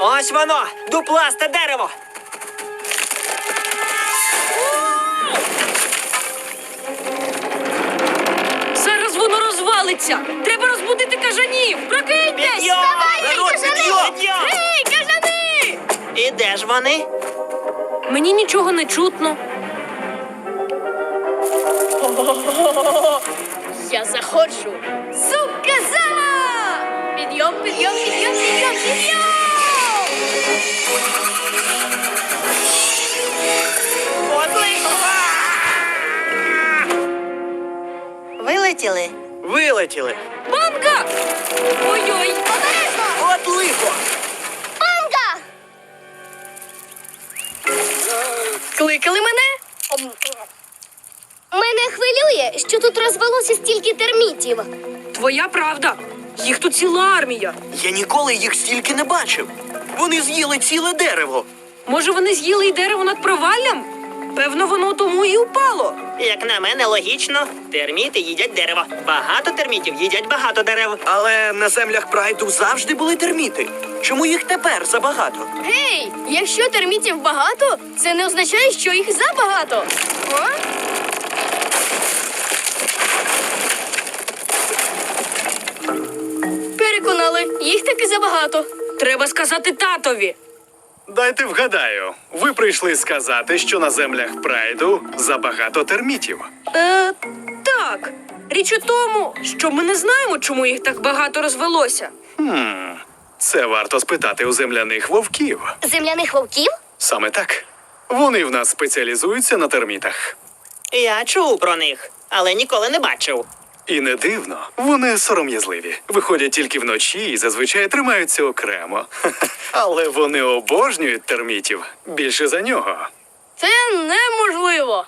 Ось воно, дупласте дерево. Зараз воно розвалиться. Треба розбудити кажанів. Прокиньтесь! Підйом! Народ, підйом! підйом! Кажани! І де ж вони? Мені нічого не чутно. Я заходжу. Сука зала! Підйом, підйом, підйом, підйом, підйом! Вилетіли? Вилетіли. Банга! Ой-ой! От лихо! Манга! Кликали мене? Мене хвилює, що тут розвелося стільки термітів. Твоя правда. Їх тут ціла армія. Я ніколи їх стільки не бачив. Вони з'їли ціле дерево. Може, вони з'їли й дерево над проваллям? Певно, воно тому і упало. Як на мене, логічно. Терміти їдять дерево. Багато термітів їдять багато дерев. Але на землях прайду завжди були терміти. Чому їх тепер забагато? Гей, якщо термітів багато, це не означає, що їх забагато. А? Переконали, їх таки забагато. Треба сказати татові. Дайте вгадаю. Ви прийшли сказати, що на землях прайду забагато термітів. Е, так. Річ у тому, що ми не знаємо, чому їх так багато розвелося. Це варто спитати у земляних вовків. Земляних вовків? Саме так. Вони в нас спеціалізуються на термітах. Я чув про них, але ніколи не бачив. І не дивно, вони сором'язливі. Виходять тільки вночі і зазвичай тримаються окремо. Але вони обожнюють термітів більше за нього. Це неможливо.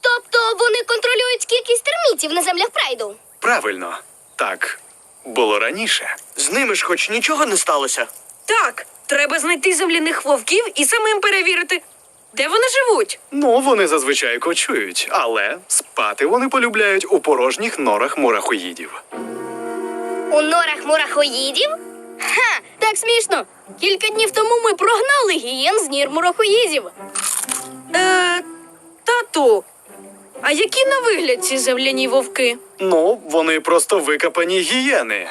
Тобто вони контролюють кількість термітів на землях прайду. Правильно, так було раніше. З ними ж хоч нічого не сталося. Так, треба знайти земляних вовків і самим перевірити, де вони живуть. Ну, вони зазвичай кочують, але спати вони полюбляють у порожніх норах мурахоїдів. У норах мурахоїдів? Ха, так смішно. Кілька днів тому ми прогнали гієн з нір мурахоїдів. Е, тату, а які на вигляд ці земляні вовки? Ну, вони просто викопані гієни.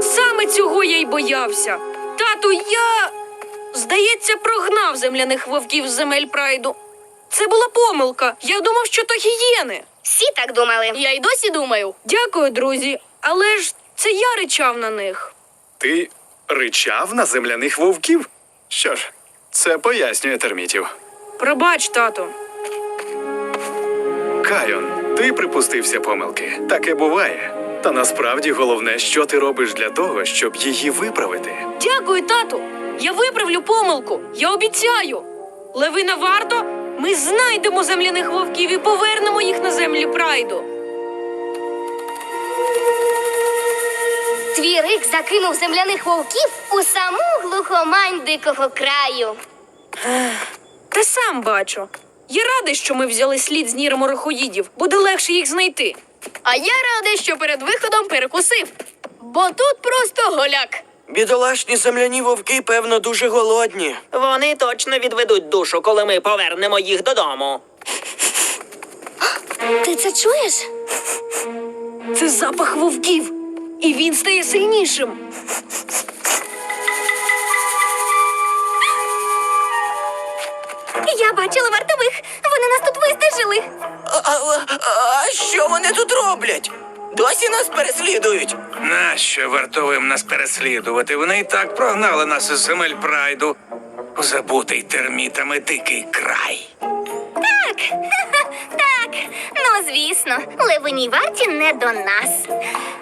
Саме цього я й боявся. Тату, я, здається, прогнав земляних вовків з земель прайду. Це була помилка. Я думав, що то гієни. Всі так думали. Я й досі думаю. Дякую, друзі, але ж це я ричав на них. Ти ричав на земляних вовків? Що ж, це пояснює термітів. Пробач, тату. Кайон, ти припустився помилки. Таке буває. Та насправді головне, що ти робиш для того, щоб її виправити. Дякую, тату. Я виправлю помилку. Я обіцяю. Левина варто, ми знайдемо земляних вовків і повернемо їх на землі прайду. Твій рик закинув земляних вовків у саму глухомань дикого краю. Та сам бачу. Я радий, що ми взяли слід з морохоїдів. Буде легше їх знайти. А я радий, що перед виходом перекусив. Бо тут просто голяк. Бідолашні земляні вовки, певно, дуже голодні. Вони точно відведуть душу, коли ми повернемо їх додому. Ти це чуєш? Це запах вовків. І він стає сильнішим. Я бачила вартових. Вони нас тут вистежили. А, а, а що вони тут роблять? Досі нас переслідують. Нащо вартовим нас переслідувати? Вони і так прогнали нас із земель прайду. у Забутий термітами дикий край. Так, так. Ну, звісно, левині варті не до нас.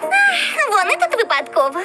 Ах, Вони тут випадково.